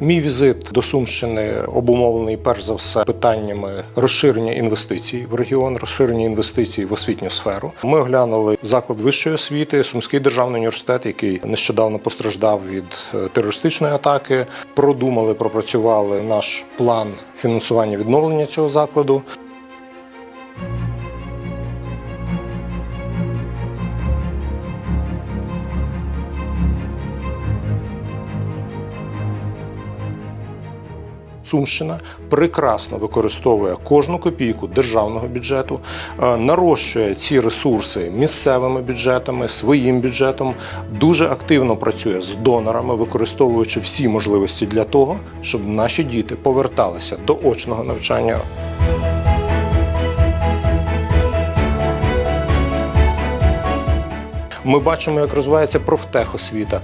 Мій візит до Сумщини обумовлений перш за все питаннями розширення інвестицій в регіон, розширення інвестицій в освітню сферу. Ми оглянули заклад вищої освіти, Сумський державний університет, який нещодавно постраждав від е, терористичної атаки. Продумали, пропрацювали наш план фінансування відновлення цього закладу. Сумщина прекрасно використовує кожну копійку державного бюджету, е, нарощує ці ресурси місцевими бюджетами, своїм бюджетом, дуже активно працює з донорами, використовуючи всі можливості для того, щоб наші діти поверталися до очного навчання. Ми бачимо, як розвивається профтехосвіта.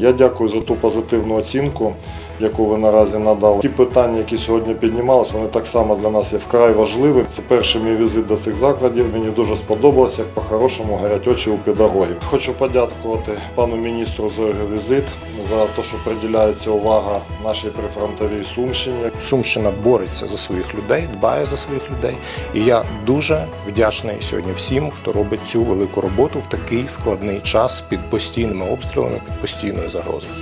Я дякую за ту позитивну оцінку, яку ви наразі надали. Ті питання, які сьогодні піднімалися, вони так само для нас є вкрай важливі. Це перший мій візит до цих закладів. Мені дуже сподобалося, як по-хорошому горять очі у педагогів. Хочу подякувати пану міністру за його візит, за те, що приділяється увага нашій прифронтовій Сумщині. Сумщина бореться за своїх людей, дбає за своїх людей. І я дуже вдячний сьогодні всім, хто робить цю велику роботу в такий складний час під постійними обстрілами, під постійною загрозою.